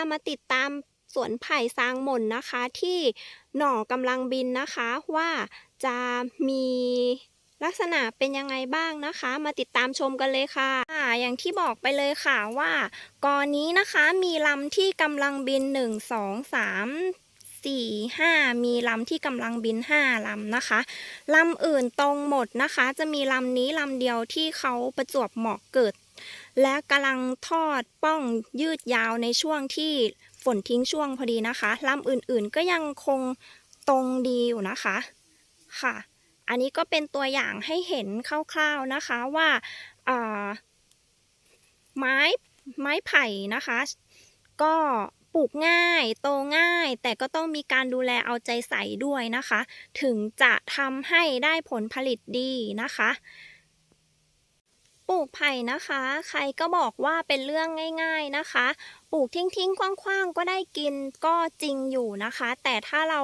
ามาติดตามสวนไผ่ซางหม่นนะคะ ที่หน่อกำลังบินนะคะว่าจะมีลักษณะเป็นยังไงบ้างนะคะ มาติดตามชมกันเลยค่ะออย่างที่บอกไปเลยค่ะว่ากอนี้นะคะมีลำที่กำลังบิน 1 2 3 4 5 มีลำที่กำลังบิน 5 ลำนะคะ ลำอื่นตรงหมดนะคะ จะมีลำนี้ลำเดียวที่เขาประจวบเหมาะเกิด และกำลังทอดป้องยืดยาวในช่วงที่ฝนทิ้งช่วงพอดีนะคะลำอื่นๆก็ยังคงตรงดีอยู่นะคะค่ะ อันนี้ก็เป็นตัวอย่างให้เห็นคร่าวๆนะคะว่าอ่าไม้ไม้ไผ่นะคะ ก็ปลูกง่าย โตง่าย แต่ก็ต้องมีการดูแลเอาใจใส่ด้วยนะคะ ถึงจะทำให้ได้ผลผลิตดีนะคะ ปลูกไผ่นะคะ ใครก็บอกว่าเป็นเรื่องง่าย ๆนะคะ ปลูกทิ้งๆคว้างๆ ก็ได้กินก็จริงอยู่นะคะ แต่ถ้าเรา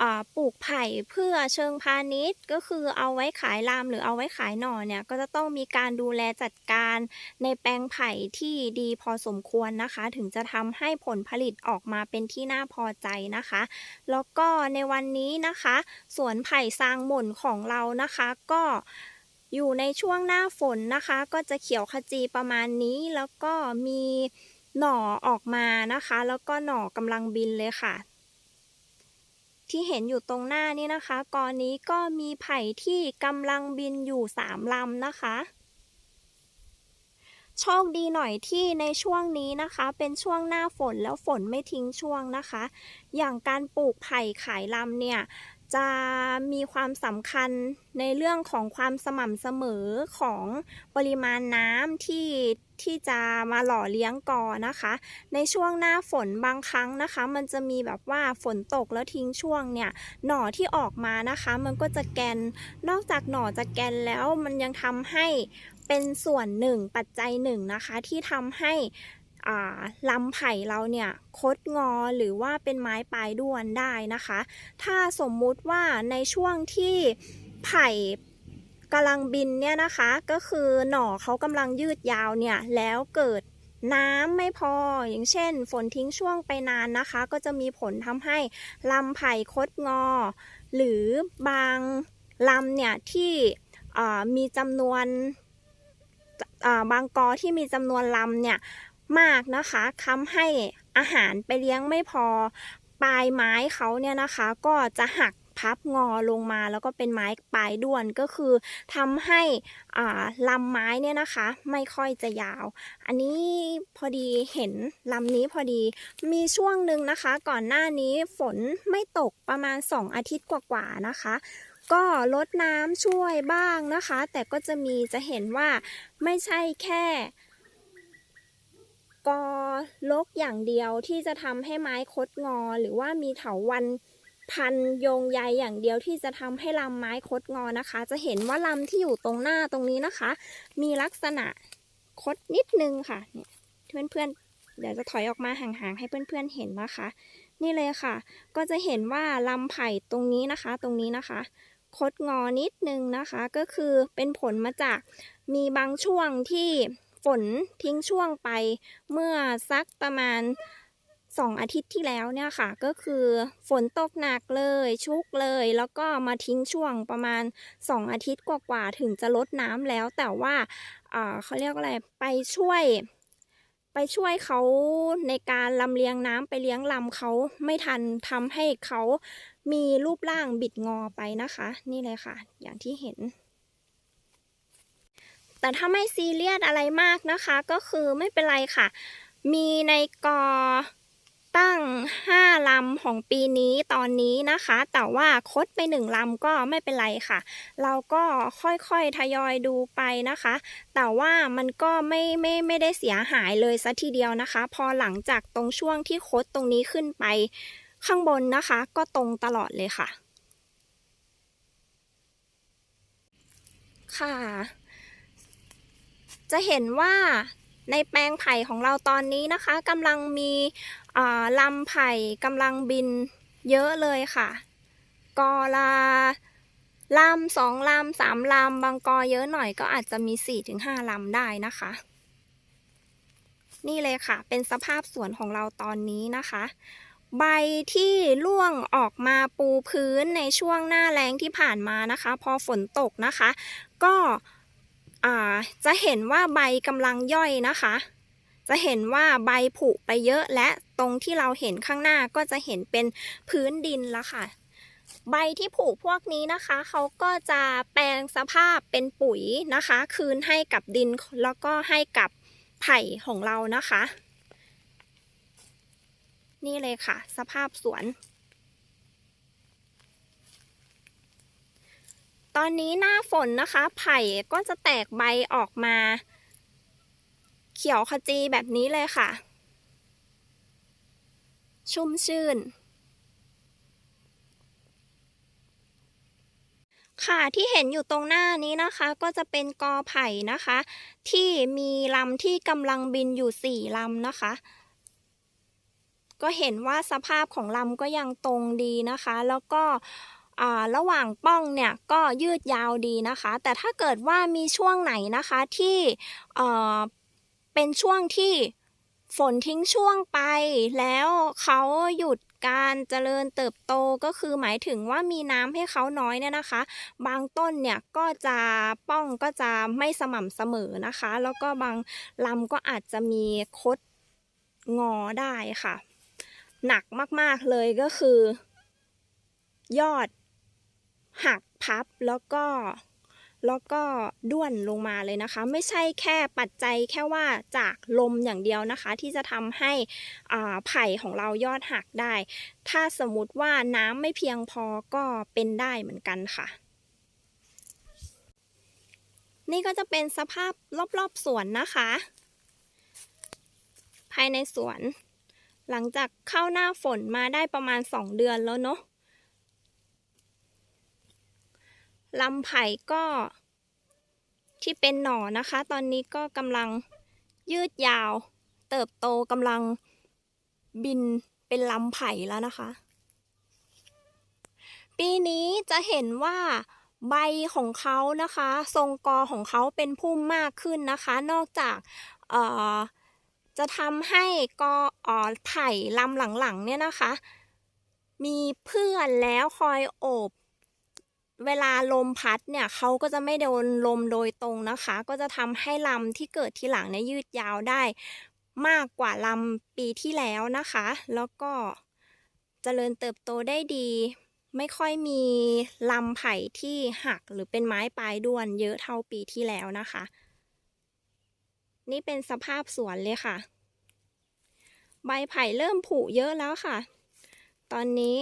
อ่าปลูกไผ่เพื่อเชิงพาณิชย์ ก็คือเอาไว้ขายลามหรือเอาไว้ขายหน่อเนี่ย ก็จะต้องมีการดูแลจัดการในแปลงไผ่ที่ดีพอสมควรนะคะ ถึงจะทำให้ผลผลิตออกมาเป็นที่น่าพอใจนะคะ แล้วก็ในวันนี้นะคะ สวนไผ่ซางหม่นของเรานะคะก็ อยู่ในช่วงหน้าฝนนะคะ ก็จะเขียวขจีประมาณนี้ แล้วก็มีหน่อออกมานะคะ แล้วก็หน่อกำลังบินเลยค่ะ ที่เห็นอยู่ตรงหน้านี่นะคะกอนี้ก็มีไผ่ที่กำลังบินอยู่สามลำนะคะโชคดีหน่อยที่ในช่วงนี้นะคะ เป็นช่วงหน้าฝนแล้วฝนไม่ทิ้งช่วงนะคะ อย่างการปลูกไผ่ขายลำเนี่ย จะมีความสำคัญในเรื่องของความสม่ำเสมอของปริมาณน้ำที่ที่จะมาหล่อเลี้ยงกอนะคะ ในช่วงหน้าฝนบางครั้งนะคะ มันจะมีแบบว่าฝนตกแล้วทิ้งช่วงเนี่ยหน่อที่ออกมานะคะ มันก็จะแกนนอกจากหน่อจะแกนแล้วมันยังทำให้เป็นส่วนหนึ่งปัจจัยหนึ่งนะคะที่ทำให้ ลำไผ่เราเนี่ยคดงอหรือว่าเป็นไม้ปลายด้วนได้นะคะ ถ้าสมมุติว่าในช่วงที่ไผ่กำลังบินเนี่ยนะคะก็คือหน่อเขากำลังยืดยาวเนี่ยแล้วเกิดน้ำไม่พออย่างเช่น ฝนทิ้งช่วงไปนานนะคะ ก็จะมีผลทำให้ลำไผ่คดงอ หรือบางลำเนี่ยที่มีจำนวนบางกอที่มีจำนวนลำเนี่ย มากนะคะทำให้อาหารไปเลี้ยงไม่พอ ปลายไม้เขาเนี่ยนะคะ ก็จะหักพับงอลงมาแล้วก็เป็นไม้ปลายด้วนก็คือทำให้อ่าลำไม้เนี่ยนะคะ ไม่ค่อยจะยาว อันนี้พอดีเห็นลำนี้พอดีมีช่วงหนึ่งนะคะ ก่อนหน้านี้ฝนไม่ตกประมาณ 2 อาทิตย์กว่าๆนะคะ ก็ลดน้ำช่วยบ้างนะคะ แต่ก็จะมีจะเห็นว่าไม่ใช่แค่ กอลกอย่างเดียวที่จะทำให้ไม้คดงอ หรือว่ามีเถาวันพันโยงใยอย่างเดียวที่จะทำให้ลำไม้คดงอนะคะ จะเห็นว่าลำที่อยู่ตรงหน้าตรงนี้นะคะ มีลักษณะคดนิดนึงค่ะเนี่ยเพื่อนๆเดี๋ยวจะถอยออกมาห่างๆให้เพื่อนๆเห็นนะคะ นี่เลยค่ะ ก็จะเห็นว่าลำไผ่ตรงนี้นะคะ ตรงนี้นะคะ คดงอนิดนึงนะคะ ก็คือเป็นผลมาจากมีบางช่วงที่ ฝนทิ้งช่วงไป เมื่อสักประมาณสองอาทิตย์ที่แล้วเนี่ยค่ะ ก็คือฝนตกหนักเลยชุกเลย แล้วก็มาทิ้งช่วงประมาณสองอาทิตย์กว่าๆถึงจะลดน้ำแล้ว แต่ว่าเขาเรียกอะไรไปช่วย ไปช่วยเขาในการลำเลียงน้ำไปเลี้ยงลำเขาไม่ทันทำให้เขามีรูปร่างบิดงอไปนะคะ นี่เลยค่ะ อย่างที่เห็น แต่ถ้าไม่ซีเรียสอะไรมากนะคะ ก็คือไม่เป็นไรค่ะ มีในกอตั้ง 5 ลำของปีนี้ตอนนี้นะคะ แต่ว่าคดไปหนึ่งลำก็ไม่เป็นไรค่ะ เราก็ค่อยๆ ทยอยดูไปนะคะ แต่ว่ามันก็ไม่ไม่ไม่ได้เสียหายเลยซะทีเดียวนะคะ พอหลังจากตรงช่วงที่คดตรงนี้ขึ้นไปข้างบนนะคะ ก็ตรงตลอดเลยค่ะ ค่ะ จะเห็นว่าในแปลงไผ่ของเราตอนนี้นะคะกำลังมีลำไผ่กำลังบินเยอะเลยค่ะ กอละลำสองลำสามลำบางกอเยอะหน่อยก็อาจจะมีสี่ถึงห้าลำได้นะคะ นี่เลยค่ะ เป็นสภาพสวนของเราตอนนี้นะคะ ใบที่ร่วงออกมาปูพื้นในช่วงหน้าแล้งที่ผ่านมานะคะ พอฝนตกนะคะ ก็ จะเห็นว่าใบกำลังย่อยนะคะ จะเห็นว่าใบผุไปเยอะและตรงที่เราเห็นข้างหน้าก็จะเห็นเป็นพื้นดินแล้วค่ะ ใบที่ผุพวกนี้นะคะ เขาก็จะแปลงสภาพเป็นปุ๋ยนะคะ คืนให้กับดินแล้วก็ให้กับไผ่ของเรานะคะ นี่เลยค่ะ สภาพสวน ตอนนี้หน้าฝนนะคะ ไผ่ก็จะแตกใบออกมา เขียวขจีแบบนี้เลยค่ะ ชุ่มชื่น ค่ะที่เห็นอยู่ตรงหน้านี้นะคะ ก็จะเป็นกอไผ่นะคะ ที่มีลำที่กำลังบินอยู่สี่ลำนะคะก็เห็นว่าสภาพของลำก็ยังตรงดีนะคะ แล้วก็ ระหว่างป้องเนี่ยก็ยืดยาวดีนะคะ แต่ถ้าเกิดว่ามีช่วงไหนนะคะที่เป็นช่วงที่ฝนทิ้งช่วงไป แล้วเขาหยุดการเจริญเติบโตก็คือหมายถึงว่ามีน้ำให้เขาน้อยเนี่ยนะคะ บางต้นเนี่ยก็จะป้องก็จะไม่สม่ำเสมอนะคะ แล้วก็บางลำก็อาจจะมีคดงอได้ค่ะ หนักมากๆเลยก็คือ ยอด หักพับแล้วก็แล้วก็ด้วนลงมาเลยนะคะ ไม่ใช่แค่ปัจจัยแค่ว่าจากลมอย่างเดียวนะคะ ที่จะทำให้อ่าไผ่ของเรายอดหักได้ ถ้าสมมติว่าน้ำไม่เพียงพอก็เป็นได้เหมือนกันค่ะ นี่ก็จะเป็นสภาพรอบๆสวนนะคะ ภายในสวน หลังจากเข้าหน้าฝนมาได้ประมาณ 2 เดือนแล้วเนาะ ลำไผ่ก็ที่เป็นหน่อนะคะ ตอนนี้ก็กำลังยืดยาว เติบโตกำลังบินเป็นลำไผ่แล้วนะคะ ปีนี้จะเห็นว่าใบของเขานะคะ ทรงกอของเขาเป็นพุ่มมากขึ้นนะคะ นอกจากเอ่อจะทำให้กออ่อไผ่ลำหลังๆเนี่ยนะคะ มีเพื่อนแล้วคอยโอบ เวลาลมพัดเนี่ยเขาก็จะไม่โดนลมโดยตรงนะคะ ก็จะทำให้ลำที่เกิดทีหลังเนี่ยยืดยาวได้มากกว่าลำปีที่แล้วนะคะ แล้วก็เจริญเติบโตได้ดี ไม่ค่อยมีลำไผ่ที่หักหรือเป็นไม้ปลายด้วนเยอะเท่าปีที่แล้วนะคะ นี่เป็นสภาพสวนเลยค่ะ ใบไผ่เริ่มผุเยอะแล้วค่ะ ตอนนี้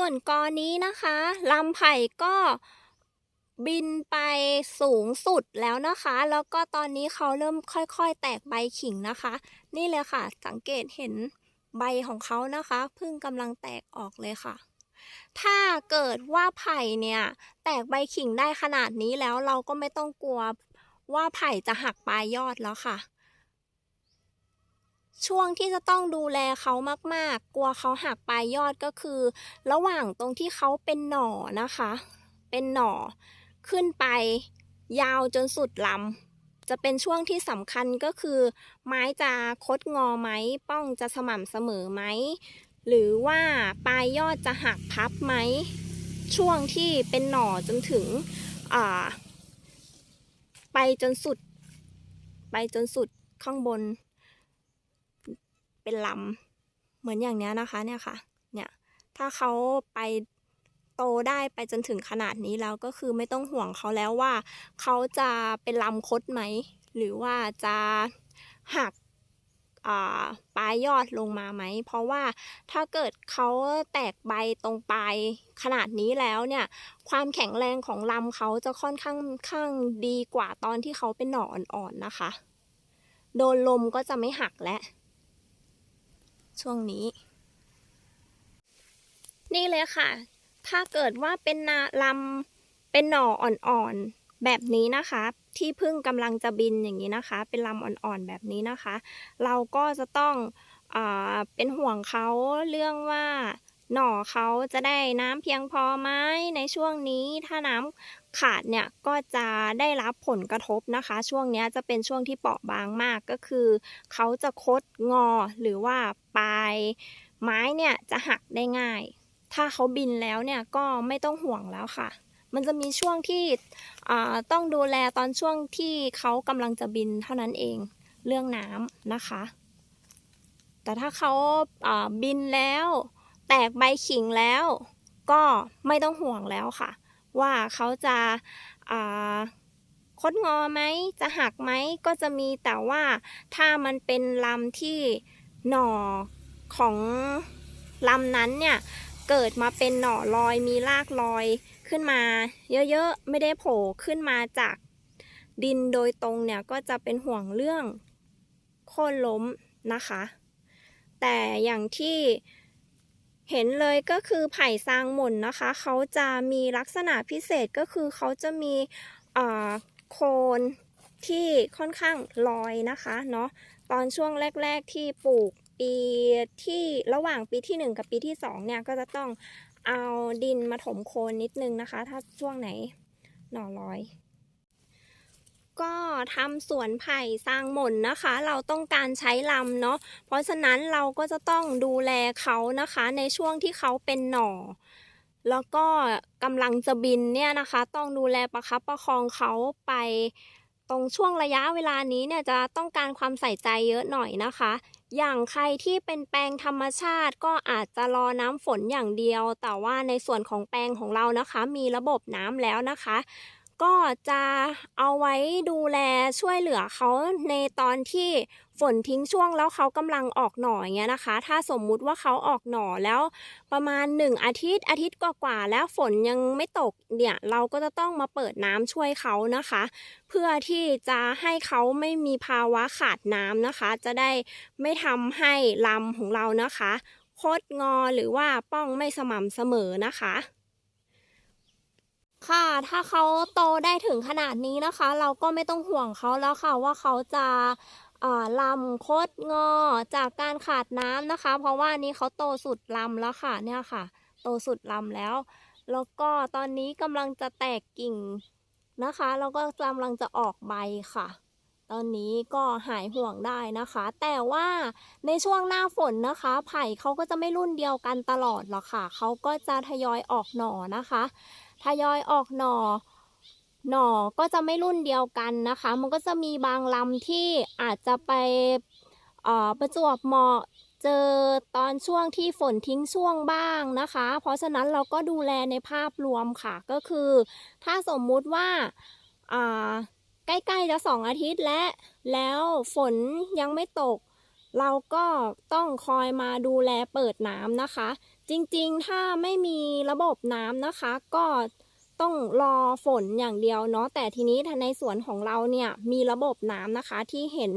ส่วนกอนี้นะคะลำไผ่ก็บินไปสูงสุดแล้วนะคะ แล้วก็ตอนนี้เขาเริ่มค่อยๆ แตกใบขิงนะคะ นี่เลยค่ะ สังเกตเห็นใบของเขานะคะเพิ่งกำลังแตกออกเลยค่ะ ถ้าเกิดว่าไผ่เนี่ยแตกใบขิงได้ขนาดนี้แล้วเราก็ไม่ต้องกลัวว่าไผ่จะหักปลายยอดแล้วค่ะ ช่วงที่จะต้องดูแลเขามาก ๆ กลัวเขาหักปลายยอดก็คือ ระหว่างตรงที่เขาเป็นหน่อนะคะ เป็นหน่อขึ้นไปยาวจนสุดลำจะเป็นช่วงที่สำคัญก็คือ ไม้จะคดงอไหมป้องจะสม่ำเสมอไหมหรือว่าปลายยอดจะหักพับไหม ช่วงที่เป็นหน่อจนถึงไปจนสุด ไปจนสุดข้างบน เป็นลำเหมือนอย่างเนี้ยนะคะเนี่ยค่ะเนี่ยถ้าเขาไปโตได้ไปจนถึงขนาดนี้แล้วก็คือไม่ต้องห่วงเขาแล้วว่า เขาจะเป็นลำคดไหม หรือว่าจะหักปลายยอดลงมาไหม เพราะว่าถ้าเกิดเขาแตกใบตรงปลายขนาดนี้แล้วเนี่ย ความแข็งแรงของลำเขาจะค่อนข้างข้างดีกว่าตอนที่เขาเป็นหน่ออ่อนๆนะคะ โดนลมก็จะไม่หักและ ช่วงนี้ นี่เลยค่ะ ถ้าเกิดว่าเป็นนาลำเป็นหน่ออ่อนๆแบบนี้นะคะ ที่เพึ่งกำลังจะบินอย่างนี้นะคะ เป็นลำอ่อนๆแบบนี้นะคะ เราก็จะต้องอเป็นห่วงเขาเรื่องว่า หน่อเขาจะได้น้ำเพียงพอไหมในช่วงนี้ถ้าน้ำขาดเนี่ยก็จะได้รับผลกระทบนะคะ ช่วงนี้จะเป็นช่วงที่เปราะบางมากก็คือ เขาจะคดงอหรือว่าปลายไม้เนี่ยจะหักได้ง่าย ถ้าเขาบินแล้วเนี่ยก็ไม่ต้องห่วงแล้วค่ะ มันจะมีช่วงที่ต้องดูแลตอนช่วงที่เขากำลังจะบินเท่านั้นเองเรื่องน้ำนะคะ แต่ถ้าเขาบินแล้ว แตกใบขิงแล้วก็ไม่ต้องห่วงแล้วค่ะ ว่าเขาจะาคดงอไหมจะหักไหมก็จะมีแต่ว่าถ้ามันเป็นลำที่หน่อของลำนั้นเนี่ยเกิดมาเป็นหน่อลอยมีรากลอยขึ้นมา เยอะๆ ไม่ได้โผล่ขึ้นมาจากดินโดยตรงเนี่ยก็จะเป็นห่วงเรื่องโค่นล้มนะคะ แต่อย่างที่ เห็นเลยก็คือไผ่ซางหม่นนะคะ เขาจะมีลักษณะพิเศษก็คือเขาจะมีโคนที่ค่อนข้างลอยนะคะเนาะตอนช่วงแรก ๆที่ปลูกปีที่ระหว่างปีที่ 1 กับปีที่ 2 เนี่ยก็จะต้องเอาดินมาถมโคนนิดนึงนะคะ ถ้าช่วงไหนหน่อลอย ก็ทำสวนไผ่สร้างหม่นนะคะ เราต้องการใช้ลำเนาะเพราะฉะนั้นเราก็จะต้องดูแลเขานะคะในช่วงที่เขาเป็นหน่อ แล้วก็กำลังจะบินเนี่ยนะคะ ต้องดูแลประคับประคองเขาไป ตรงช่วงระยะเวลานี้เนี่ยจะต้องการความใส่ใจเยอะหน่อยนะคะ อย่างใครที่เป็นแปลงธรรมชาติก็อาจจะรอน้ำฝนอย่างเดียว แต่ว่าในส่วนของแปลงของเรานะคะ มีระบบน้ำแล้วนะคะ ก็จะเอาไว้ดูแลช่วยเหลือเขาในตอนที่ฝนทิ้งช่วงแล้วเขากำลังออกหน่ออย่างเงี้ยนะคะ ถ้าสมมุติว่าเขาออกหน่อแล้วประมาณ 1 อาทิตย์อาทิตย์กว่าๆแล้วฝนยังไม่ตกเนี่ยเราก็จะต้องมาเปิดน้ำช่วยเขานะคะ เพื่อที่จะให้เขาไม่มีภาวะขาดน้ำนะคะ จะได้ไม่ทำให้ลำของเรานะคะ คดงอหรือว่าป้องไม่สม่ำเสมอนะคะ ค่ะ ถ้าเขาโตได้ถึงขนาดนี้นะคะ เราก็ไม่ต้องห่วงเขาแล้วค่ะว่าเขาจะลำคดงอจากการขาดน้ำนะคะ เพราะว่านี้เขาโตสุดลำแล้วค่ะเนี่ยค่ะ โตสุดลำแล้ว แล้วก็ตอนนี้กำลังจะแตกกิ่งนะคะ แล้วก็กำลังจะออกใบค่ะ ตอนนี้ก็หายห่วงได้นะคะ แต่ว่าในช่วงหน้าฝนนะคะ ไผ่เขาก็จะไม่รุ่นเดียวกันตลอดหรอกค่ะ เขาก็จะทยอยออกหน่อนะคะ ทยอยออกหน่อ หน่อก็จะไม่รุ่นเดียวกันนะคะ มันก็จะมีบางลำที่อาจจะไปประจวบเหมาะเจอตอนช่วงที่ฝนทิ้งช่วงบ้างนะคะ เพราะฉะนั้นเราก็ดูแลในภาพรวมค่ะ ก็คือ ถ้าสมมุติว่าอ่าใกล้ๆจะสองอาทิตย์และแล้วฝนยังไม่ตก เราก็ต้องคอยมาดูแลเปิดน้ำนะคะ จริงๆ ถ้าไม่มีระบบน้ำนะคะ ก็ต้องรอฝนอย่างเดียวเนาะ แต่ทีนี้ในสวนของเราเนี่ยมีระบบน้ำนะคะที่เห็น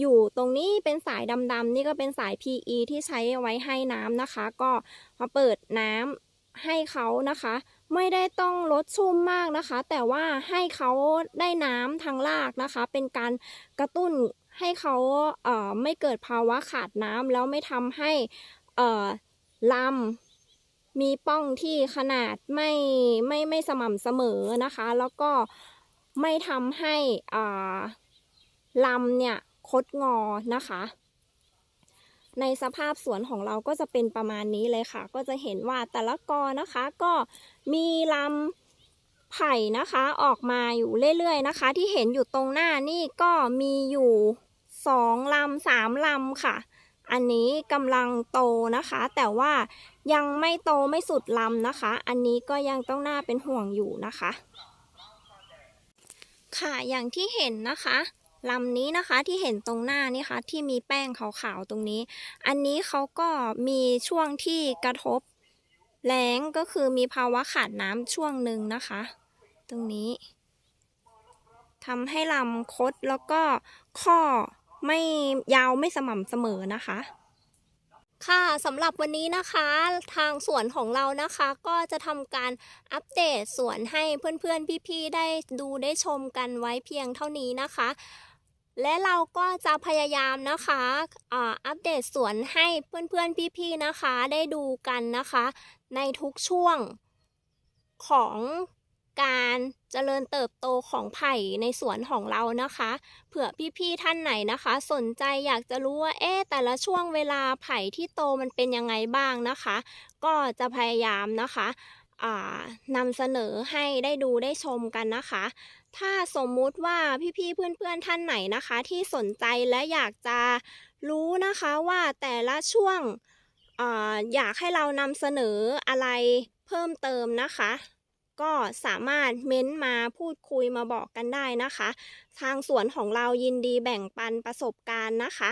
อยู่ตรงนี้เป็นสายดำๆนี่ก็เป็นสาย PE ที่ใช้ไว้ให้น้ำนะคะ ก็มาเปิดน้ำให้เขานะคะ ไม่ได้ต้องลดชุ่มมากนะคะ แต่ว่าให้เขาได้น้ำทางรากนะคะ เป็นการกระตุ้นให้เขาเอ่อไม่เกิดภาวะขาดน้ำแล้วไม่ทำให้เอ่อ ลำ มีป้องที่ขนาดไม่ไม่ไม่สม่ำเสมอนะคะ แล้วก็ไม่ทำให้อ่าลำเนี่ยคดงอนะคะ ในสภาพสวนของเราก็จะเป็นประมาณนี้เลยค่ะ ก็จะเห็นว่าแต่ละกอนะคะก็มีลำไผ่นะคะออกมาอยู่เรื่อยๆนะคะ ที่เห็นอยู่ตรงหน้านี่ก็มีอยู่สองลำสามลำค่ะ อันนี้กำลังโตนะคะ แต่ว่ายังไม่โตไม่สุดลำนะคะ อันนี้ก็ยังต้องน่าเป็นห่วงอยู่นะคะ ค่ะอย่างที่เห็นนะคะลำนี้นะคะที่เห็นตรงหน้านี่ค่ะที่มีแป้งขาวๆตรงนี้ อันนี้เขาก็มีช่วงที่กระทบแล้งก็คือมีภาวะขาดน้ำช่วงหนึ่งนะคะ ตรงนี้ทำให้ลำคดแล้วก็ข้อ ไม่ยาวไม่สม่ำเสมอนะคะ ค่ะสำหรับวันนี้นะคะทางสวนของเรานะคะก็จะทำการอัปเดตสวนให้เพื่อนๆพี่ๆได้ดูได้ชมกันไว้เพียงเท่านี้นะคะและเราก็จะพยายามนะคะอ่าอัปอัปเดตสวนให้เพื่อนๆ พี่ๆ นะคะ ได้ดูกันนะคะ ในทุกช่วงของ การเจริญเติบโตของไผ่ในสวนของเรานะคะ เผื่อพี่ๆท่านไหนนะคะ สนใจอยากจะรู้ว่าเอ๊ะแต่ละช่วงเวลาไผ่ที่โตมันเป็นยังไงบ้างนะคะ ก็จะพยายามนะคะนำเสนอให้ได้ดูได้ชมกันนะคะ ถ้าสมมุติว่าพี่ๆเพื่อนๆท่านไหนนะคะ ที่สนใจและอยากจะรู้นะคะว่าแต่ละช่วงออยากให้เรานำเสนออะไรเพิ่มเติมนะคะ ก็สามารถเม้นต์มาพูดคุยมาบอกกันได้นะคะ ทางสวนของเรายินดีแบ่งปันประสบการณ์นะคะ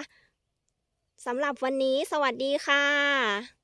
สำหรับวันนี้สวัสดีค่ะ